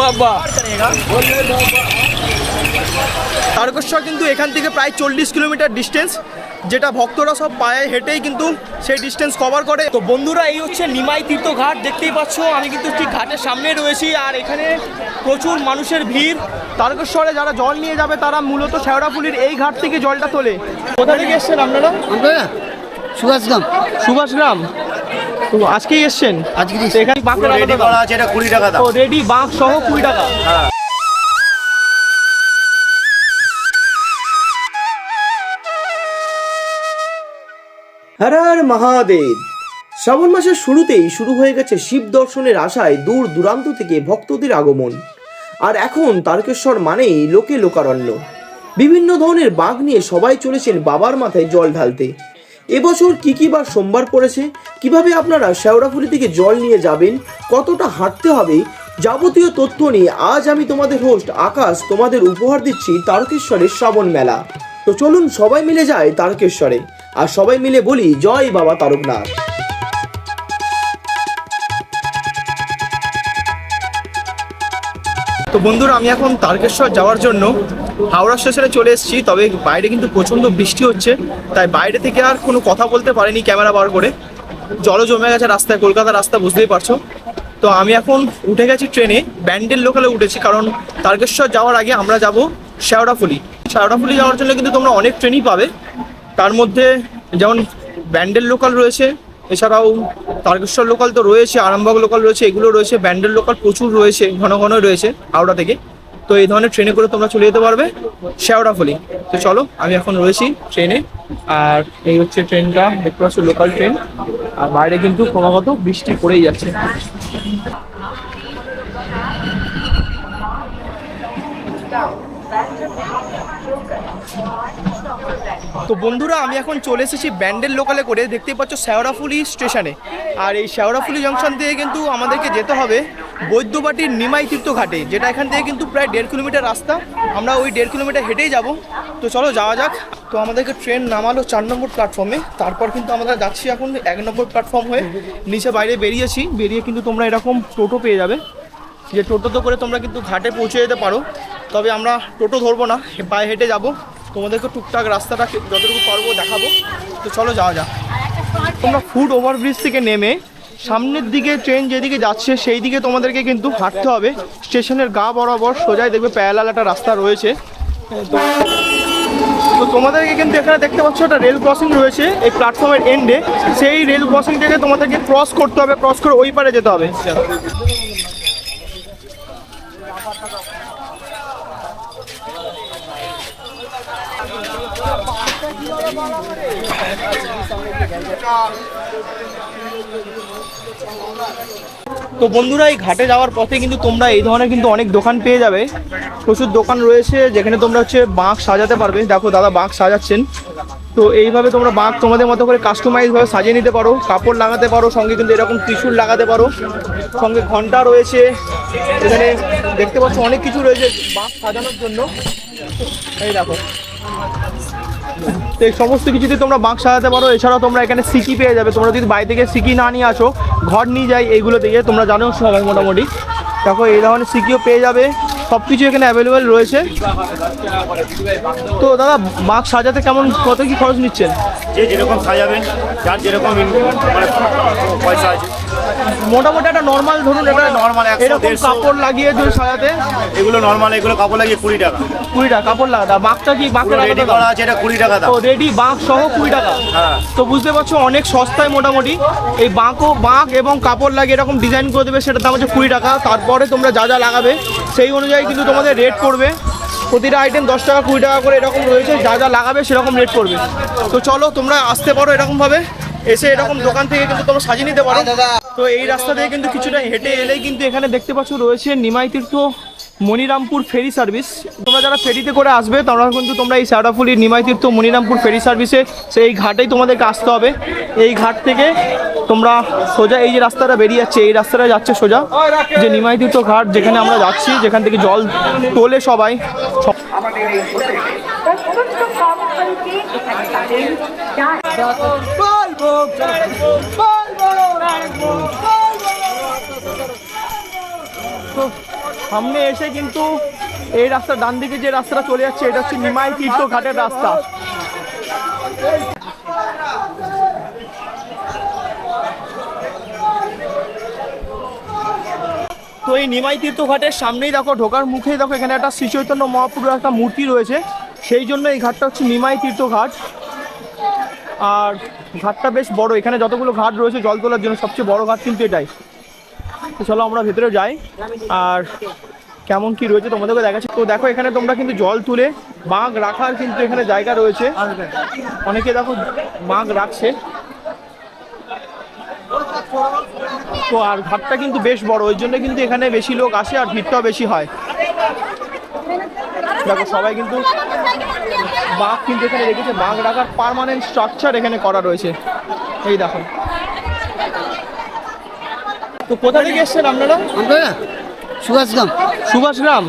বাবা। তারকেশ্বর কিন্তু এখান থেকে প্রায় চল্লিশ কিলোমিটার ডিস্টেন্স যেটা ভক্তরা সব পায়ে হেঁটেই কিন্তু সেই ডিস্টেন্স কভার করে। তো বন্ধুরা এই হচ্ছে নিমাই তীর্থ ঘাট দেখতেই পাচ্ছ আমি কিন্তু ঠিক ঘাটের সামনে রয়েছি আর এখানে প্রচুর মানুষের ভিড়। তারকেশ্বরে যারা জল নিয়ে যাবে তারা মূলত শেওড়াফুলির এই ঘাট থেকে জলটা তোলে। কোথা থেকে এসছেন আপনারা? সুভাষগ্রাম। সুভাষগ্রাম? তো আজকেই এসছেন? আজকে এখানে বাঁকের রেডি করা আছে এটা কুড়ি টাকা দাম। তো রেডি বাঁক সহ কুড়ি টাকা। হর হর মহাদেব। শ্রাবণ মাসের শুরুতেই শুরু হয়ে গেছে শিব দর্শনের আশায় দূর দূরান্ত থেকে ভক্তদের আগমন। আর এখন তারকেশ্বর মানেই লোকে লোকারণ্য। বিভিন্ন ধরনের বাঘ নিয়ে সবাই চলেছেন বাবার মাথায় জল ঢালতে। এবছর কি কি বার সোমবার পড়েছে? কীভাবে আপনারা শেওড়াফুলি থেকে জল নিয়ে যাবেন? কতটা হাঁটতে হবে? যাবতীয় তথ্য নিয়ে আজ আমি তোমাদের হোস্ট আকাশ তোমাদের উপহার দিচ্ছি তারকেশ্বরের শ্রাবণ মেলা। তো চলুন সবাই মিলে যায় তারকেশ্বরে। আর সবাই মিলে বলি, জয় বাবা তারকনাথ। তো বন্ধুরা, আমি এখন তারকেশ্বর যাওয়ার জন্য হাওড়া স্টেশনে চলে এসেছি। তবে বাইরে কিন্তু প্রচণ্ড বৃষ্টি হচ্ছে, তাই বাইরে থেকে আর কোনো কথা বলতে পারিনি ক্যামেরা বার করে। জলও জমে গেছে রাস্তায় কলকাতার রাস্তা, বুঝতেই পারছ। তো আমি এখন উঠে গেছি ট্রেনে, ব্যান্ডেল লোকালে উঠেছি, কারণ তারকেশ্বর যাওয়ার আগে আমরা যাব শেওড়াফুলি। শেওড়াফুলি যাওয়ার জন্য কিন্তু তোমরা অনেক ট্রেনই পাবে। তার মধ্যে যেমন ব্যান্ডেল লোকাল রয়েছে এছাড়াও তারকেশ্বর লোকাল তো রয়েছে, আরামবাগ লোকাল রয়েছে, এগুলো রয়েছে, ব্যান্ডেল লোকাল প্রচুর রয়েছে, ঘন ঘন রয়েছে হাওড়া থেকে। তো এই ধরনের ট্রেনে করে তোমরা চলে যেতে পারবে, শেওড়াফুলি। তো চলো, আমি এখন রয়েছি ট্রেনে আর এই হচ্ছে ট্রেনটা দেখতে পাচ্ছ লোকাল ট্রেন আর বাইরে কিন্তু ক্রমাগত বৃষ্টি পড়েই যাচ্ছে। তো বন্ধুরা, আমি এখন চলে এসেছি ব্যান্ডেল লোকালে করে। দেখতেই পাচ্ছ শেওড়াফুলি স্টেশনে। আর এই শেওড়াফুলি জংশন থেকে কিন্তু আমাদেরকে যেতে হবে বৈদ্যবাটির নিমাই তীর্থ ঘাটে, যেটা এখান থেকে কিন্তু প্রায় দেড় কিলোমিটার রাস্তা। আমরা ওই দেড় কিলোমিটার হেঁটেই যাব। তো চলো, যাওয়া যাক। তো আমাদেরকে ট্রেন নামালো চার নম্বর প্ল্যাটফর্মে তারপর কিন্তু আমরা যাচ্ছি এখন এক নম্বর প্ল্যাটফর্ম হয়ে। নিচে বাইরে বেরিয়েছি। বেরিয়ে কিন্তু তোমরা এরকম টোটো পেয়ে যাবে। যে টোটোতে করে তোমরা কিন্তু ঘাটে পৌঁছে যেতে পারো। তবে আমরা টোটো ধরবো না। পায়ে হেঁটে যাব। তোমাদেরকে টুকটাক রাস্তাটা যতটুকু পারব দেখাবো। তো চলো যাওয়া যাক। তোমরা ফুট ওভারব্রিজ থেকে নেমে সামনের দিকে ট্রেন যেদিকে যাচ্ছে সেই দিকে তোমাদেরকে কিন্তু হাঁটতে হবে। স্টেশনের গা বরাবর সোজাই দেখবে প্যারালাল একটা রাস্তা রয়েছে। তো তোমাদেরকে কিন্তু এখানে দেখতে পাচ্ছ একটা রেল ক্রসিং রয়েছে এই প্ল্যাটফর্মের এন্ডে সেই রেল ক্রসিং থেকে তোমাদেরকে ক্রস করতে হবে ক্রস করে ওই পারে যেতে হবে। তো বন্ধুরা, এই ঘাটে যাওয়ার পথে কিন্তু তোমরা এই ধরনের কিন্তু অনেক দোকান পেয়ে যাবে। প্রচুর দোকান রয়েছে যেখানে তোমরা হচ্ছে বাঁক সাজাতে পারবে। দেখো, দাদা বাঁক সাজাচ্ছেন। তো এইভাবে তোমরা বাঁক তোমাদের মতো করে কাস্টমাইজ ভাবে সাজিয়ে নিতে পারো। কাপড় লাগাতে পারো, সঙ্গে কিন্তু এরকম ত্রিশূল লাগাতে পারো। সঙ্গে ঘণ্টা রয়েছে। এখানে দেখতে পাচ্ছ অনেক কিছু রয়েছে বাঁক সাজানোর জন্য। এই দেখো এই সমস্ত কিছুতে তোমরা বাঁক সাজাতে পারো। এছাড়াও তোমরা এখানে সিকি পেয়ে যাবে। তোমরা যদি বাড়ি থেকে সিকি না নিয়ে আসো, ঘর নিয়ে যাই, এইগুলো থেকে তোমরা জানো সবাই মোটামুটি। দেখো, এই ধরনের সিকিও পেয়ে যাবে। সব কিছু এখানে অ্যাভেলেবেল রয়েছে। তো দাদা, বাঁক সাজাতে কেমন, কত কি খরচ নিচ্ছেন? যে যেরকম সাজাবেন, যার যেরকম মানে পয়সা মোটামুটি একটা নর্মাল ধরুন এটা 100, এরকম কাপড় লাগিয়ে যদি সাজাতে। এগুলো নর্মাল এগুলো কাপড় লাগিয়ে কুড়ি টাকা। কুড়ি টাকা কাপড় লাগাতে বাঁকটা কি বাঁকের রেডি করা আছে এটা কুড়ি টাকা তো রেডি বাঁক সহ কুড়ি টাকা। হ্যাঁ। তো বুঝতে পারছ অনেক সস্তায় মোটামুটি। এই বাঁকও বাঁক এবং কাপড় লাগিয়ে এরকম ডিজাইন করে দেবে সেটার দাম হচ্ছে কুড়ি টাকা। তারপরে তোমরা যা যা লাগাবে সেই অনুযায়ী কিন্তু তোমাদের রেট পড়বে। প্রতিটা আইটেম দশ টাকা কুড়ি টাকা করে এরকম রয়েছে যা যা লাগাবে সেরকম রেট পড়বে। তো চলো তোমরা আসতে পারো এরকমভাবে। এসে এরকম দোকান থেকে কিন্তু তোমরা সাজিয়ে নিতে পারো। তো এই রাস্তা দিয়ে কিন্তু কিছুটা হেঁটে এলেই কিন্তু এখানে দেখতে পাচ্ছ রয়েছে নিমাই তীর্থ মনিরামপুর ফেরি সার্ভিস। তোমরা যারা ফেরিতে করে আসবে তোমরা কিন্তু তোমরা এই সারাফুলি নিমাই তীর্থ মনিরামপুর ফেরি সার্ভিসে সেই ঘাটেই তোমাদেরকে আসতে হবে। এই ঘাট থেকে তোমরা সোজা এই যে রাস্তাটা বেরিয়ে যাচ্ছে, এই রাস্তাটা যাচ্ছে সোজা। যে নিমাই তীর্থ ঘাট যেখানে আমরা যাচ্ছি, যেখান থেকে জল তোলে সবাই। সব- যায় সামনে এসে কিন্তু এই রাস্তা ডান দিকে যে রাস্তাটা চলে যাচ্ছে, এটা হচ্ছে নিমাই তীর্থ ঘাটের রাস্তা। তো এই নিমাই তীর্থ ঘাটের সামনেই দেখো, ঢোকার মুখেই দেখো, এখানে একটা শ্রী চৈতন্য মহাপ্রভুর একটা মূর্তি রয়েছে। সেই জন্য এই ঘাটটা হচ্ছে নিমাই তীর্থ ঘাট। আর ঘাটটা বেশ বড়। এখানে যতগুলো ঘাট রয়েছে জল তোলার জন্য সবচেয়ে বড় ঘাট কিন্তু এটাই। তো চলো আমরা ভেতরে যাই। আর কেমন কি রয়েছে তোমাদেরকে দেখাচ্ছি। তো দেখো, এখানে তোমরা কিন্তু জল তুলে বাঘ রাখার কিন্তু এখানে জায়গা রয়েছে। অনেকে দেখো বাঘ রাখছে। তো আর ঘাটটা কিন্তু বেশ বড়, ওই জন্য কিন্তু এখানে বেশি লোক আসে আর ভিড়টাও বেশি হয়। দেখো, সবাই কিন্তু বাঘ কিন্তু এখানে রেখেছে বাঘ রাখার পার্মানেন্ট স্ট্রাকচার এখানে করা রয়েছে। এই দেখো। তো কোথা থেকে এসছেন আপনারা? আমরা সুভাষগ্রাম। সুভাষগ্রাম।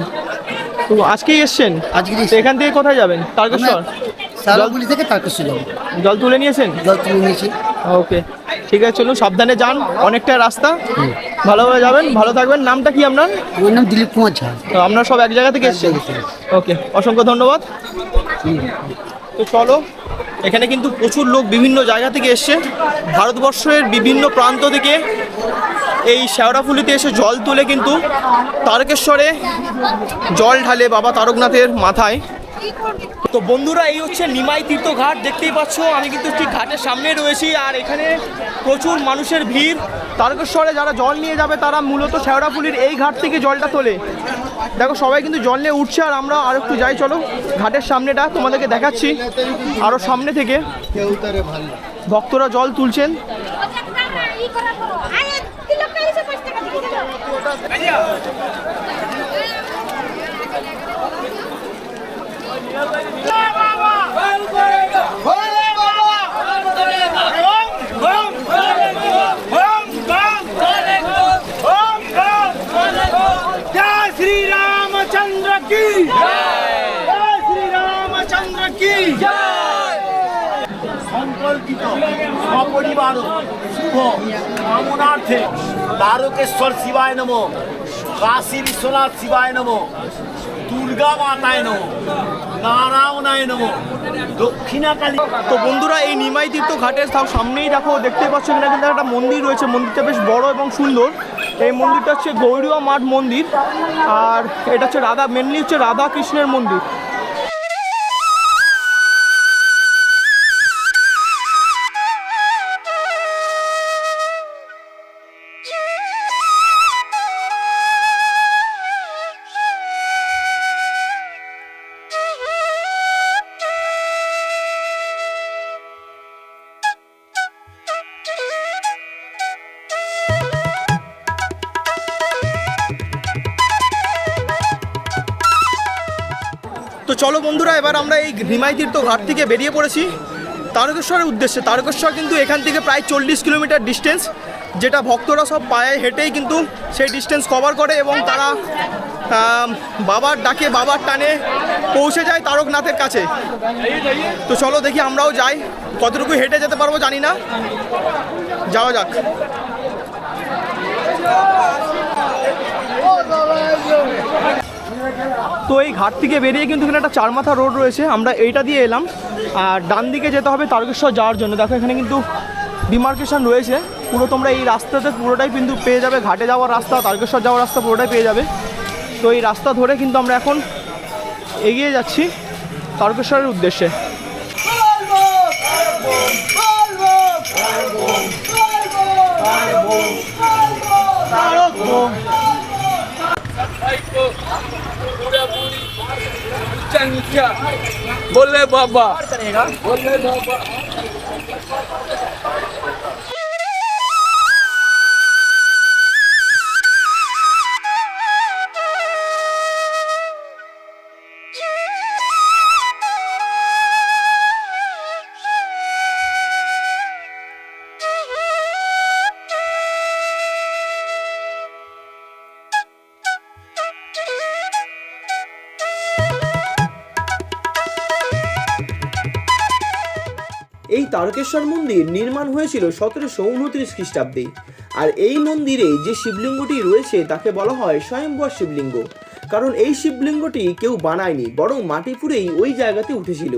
তো আজকেই এসছেন? আজকে এখান থেকে কোথায় যাবেন? তারকেশ্বর? সারাগুলি থেকে তারকেশ্বর জল তুলে নিয়েছেন? জল তুলে নিয়েছি। ওকে। ঠিক আছে চলুন সাবধানে যান অনেকটা রাস্তা। ভালোভাবে যাবেন ভালো থাকবেন। নামটা কি আপনার? আমার নাম দিলীপ কুমার ঝা। তো আপনারা সব এক জায়গা থেকে এসছেন ওকে অসংখ্য ধন্যবাদ। তো চলো এখানে কিন্তু প্রচুর লোক বিভিন্ন জায়গা থেকে এসছে। ভারতবর্ষের বিভিন্ন প্রান্ত থেকে এই শেওড়াফুলিতে এসে জল তুলে কিন্তু তারকেশ্বরে জল ঢালে বাবা তারকনাথের মাথায়। তো বন্ধুরা, এই হচ্ছে নিমাই তীর্থ ঘাট দেখতেই পাচ্ছ, আমি কিন্তু ঠিক ঘাটের সামনে রয়েছি, আর এখানে প্রচুর মানুষের ভিড়। তারকেশ্বরে যারা জল নিয়ে যাবে, তারা মূলত শেওড়াফুলির এই ঘাট থেকে জলটা তোলে। দেখো, সবাই কিন্তু জল নিয়ে উঠছে, আর আমরা আর একটু যাই, চলো। ঘাটের সামনেটা তোমাদেরকে দেখাচ্ছি আরও সামনে থেকে। ভক্তরা জল তুলছেন ই করা করো আরে তিলক কাইছে 5 টাকা দিয়ে দিল জয় শ্রী রামচন্দ্র কি জয় শ্রী রামচন্দ্র কি সপরিবার শুভ কামনার্থে তারকেশ্বর শিবায় নম কাশী বিশ্বনাথ শিবায় নম দুর্গা মাতায় নম তো বন্ধুরা, এই নিমাই তীর্থ ঘাটের সামনেই দেখো দেখতে পাচ্ছ কিনা কিন্তু একটা মন্দির রয়েছে। মন্দিরটা বেশ বড় এবং সুন্দর। এই মন্দিরটা হচ্ছে গৌরীয় মাঠ মন্দির। আর এটা হচ্ছে রাধা মেনলি হচ্ছে রাধা কৃষ্ণের মন্দির। চলো বন্ধুরা, এবার আমরা এই নিমাই তীর্থ ঘাট থেকে বেরিয়ে পড়েছি। তারকেশ্বরের উদ্দেশ্যে। তারকেশ্বর কিন্তু এখান থেকে প্রায় চল্লিশ কিলোমিটার ডিস্টেন্স যেটা ভক্তরা সব পায়ে হেঁটেই কিন্তু সেই ডিস্টেন্স কভার করে এবং তারা বাবার ডাকে বাবার টানে পৌঁছে যায় তারকনাথের কাছে। তো চলো দেখি আমরাও যাই। কতটুকু হেঁটে যেতে পারব জানি না। যাওয়া যাক। তো এই ঘাট থেকে বেরিয়ে কিন্তু এখানে একটা চারমাথা রোড রয়েছে। আমরা এইটা দিয়ে এলাম। আর ডান দিকে যেতে হবে তারকেশ্বর যাওয়ার জন্য। দেখো, এখানে কিন্তু ডিমার্কেশন রয়েছে। পুরো তোমরা এই রাস্তাতে পুরোটাই কিন্তু পেয়ে যাবে। ঘাটে যাওয়ার রাস্তা, তারকেশ্বর যাওয়ার রাস্তা পুরোটাই পেয়ে যাবে। তো এই রাস্তা ধরে কিন্তু আমরা এখন এগিয়ে যাচ্ছি তারকেশ্বরের উদ্দেশ্যে। बोले बाबा। बोले बाबा। তারকেশ্বর মন্দির নির্মাণ হয়েছিল সতেরোশো উনত্রিশ খ্রিস্টাব্দে। আর এই মন্দিরে যে শিবলিঙ্গটি রয়েছে, তাকে বলা হয় স্বয়ম্বর শিবলিঙ্গ। কারণ এই শিবলিঙ্গটি কেউ বানায়নি, বরং মাটি পুড়েই ওই জায়গাতে উঠেছিল।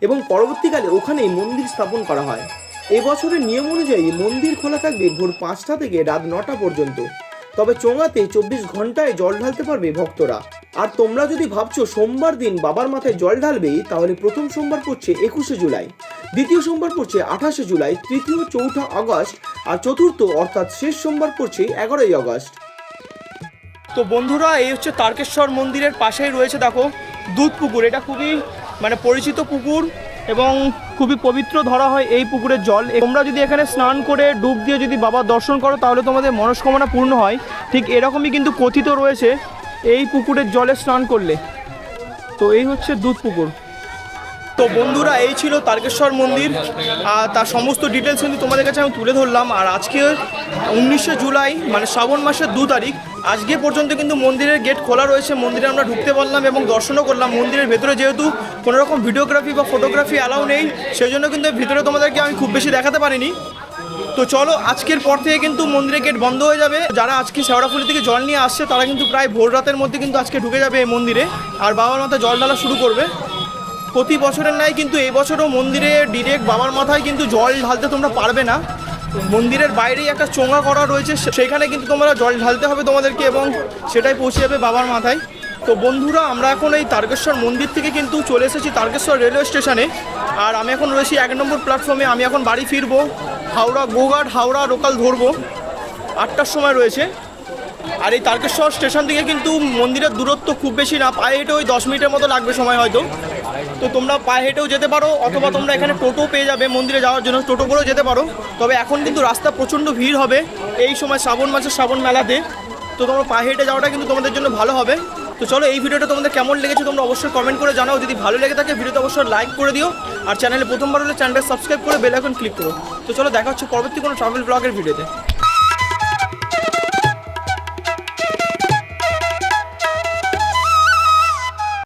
এবং পরবর্তীকালে ওখানেই মন্দির স্থাপন করা হয়। এবছরের নিয়ম অনুযায়ী মন্দির খোলা থাকবে ভোর পাঁচটা থেকে রাত নটা পর্যন্ত। তবে চোঙাতে চব্বিশ ঘন্টায় জল ঢালতে পারবে ভক্তরা। আর তোমরা যদি ভাবছ সোমবার দিন বাবার মাথায় জল ঢালবে, তাহলে প্রথম সোমবার পড়ছে একুশে জুলাই, দ্বিতীয় সোমবার পড়ছে আঠাশে জুলাই, তৃতীয়, চৌঠা আগস্ট, আর চতুর্থ অর্থাৎ শেষ সোমবার পড়ছে এগারোই আগস্ট। তো বন্ধুরা, এই হচ্ছে তারকেশ্বর মন্দিরের পাশেই রয়েছে, দেখো, দুধ পুকুর। এটা খুবই মানে পরিচিত পুকুর এবং খুবই পবিত্র ধরা হয় এই পুকুরের জল। তোমরা যদি এখানে স্নান করে ডুব দিয়ে যদি বাবার দর্শন করো, তাহলে তোমাদের মনস্কামনা পূর্ণ হয়। ঠিক এরকমই কিন্তু কথিত রয়েছে এই পুকুরের জলে স্নান করলে। তো এই হচ্ছে দুধ পুকুর। তো বন্ধুরা, এই ছিল তারকেশ্বর মন্দির। আর তার সমস্ত ডিটেলস কিন্তু তোমাদের কাছে আমি তুলে ধরলাম। আর আজকে উনিশে জুলাই মানে শ্রাবণ মাসের দু তারিখ, আজকে পর্যন্ত কিন্তু মন্দিরের গেট খোলা রয়েছে। মন্দিরে আমরা ঢুকতে পারলাম এবং দর্শনও করলাম। মন্দিরের ভেতরে যেহেতু কোনো রকম ভিডিওগ্রাফি বা ফটোগ্রাফি অ্যালাউ নেই, সেই জন্য কিন্তু ভিতরে তোমাদেরকে আমি খুব বেশি দেখাতে পারিনি। তো চলো, আজকের পর থেকে কিন্তু মন্দিরের গেট বন্ধ হয়ে যাবে। যারা আজকে শেওড়াফুলি থেকে জল নিয়ে আসছে, তারা কিন্তু প্রায় ভোর রাতের মধ্যে কিন্তু আজকে ঢুকে যাবে এই মন্দিরে। আর বাবার মাথায় জল ঢালা শুরু করবে। প্রতি বছরের নাই কিন্তু এবছরও মন্দিরে ডিরেক্ট বাবার মাথায় কিন্তু জল ঢালতে তোমরা পারবে না। মন্দিরের বাইরেই একটা চোঙা করা রয়েছে সেখানে কিন্তু তোমরা জল ঢালতে হবে তোমাদেরকে এবং সেটাই পৌঁছে যাবে বাবার মাথায়। তো বন্ধুরা, আমরা এখন এই তারকেশ্বর মন্দির থেকে কিন্তু চলে এসেছি তারকেশ্বর রেলওয়ে স্টেশনে। আর আমি এখন রয়েছি এক নম্বর প্ল্যাটফর্মে আমি এখন বাড়ি ফিরবো। হাওড়া গোঘাট, হাওড়া লোকাল ধরবো। আটটার সময় রয়েছে। আর এই তারকেশ্বর স্টেশন থেকে কিন্তু মন্দিরের দূরত্ব খুব বেশি না। পায়ে হেঁটে ওই দশ মিনিটের মতো লাগবে সময় হয়তো। তো তোমরা পায়ে হেঁটেও যেতে পারো, অথবা তোমরা এখানে টোটো পেয়ে যাবে মন্দিরে যাওয়ার জন্য। টোটো করেও যেতে পারো। তবে এখন কিন্তু রাস্তা প্রচণ্ড ভিড় হবে। এই সময় শ্রাবণ মাসের শ্রাবণ মেলাতে। তো তোমরা পায়ে হেঁটে যাওয়াটা কিন্তু তোমাদের জন্য ভালো হবে। তো চলো এই ভিডিওটা তোমাদের কেমন লেগেছে তোমরা অবশ্যই কমেন্ট করে জানাও। যদি ভালো লেগে থাকে, ভিডিওতে অবশ্যই লাইক করে দিও। আর চ্যানেলে প্রথমবার হলে চ্যানেলটা সাবস্ক্রাইব করে বেল আইকন ক্লিক করো। তো চলো দেখা হচ্ছে পরবর্তী কোনো ট্রাভেল ব্লগের ভিডিওতে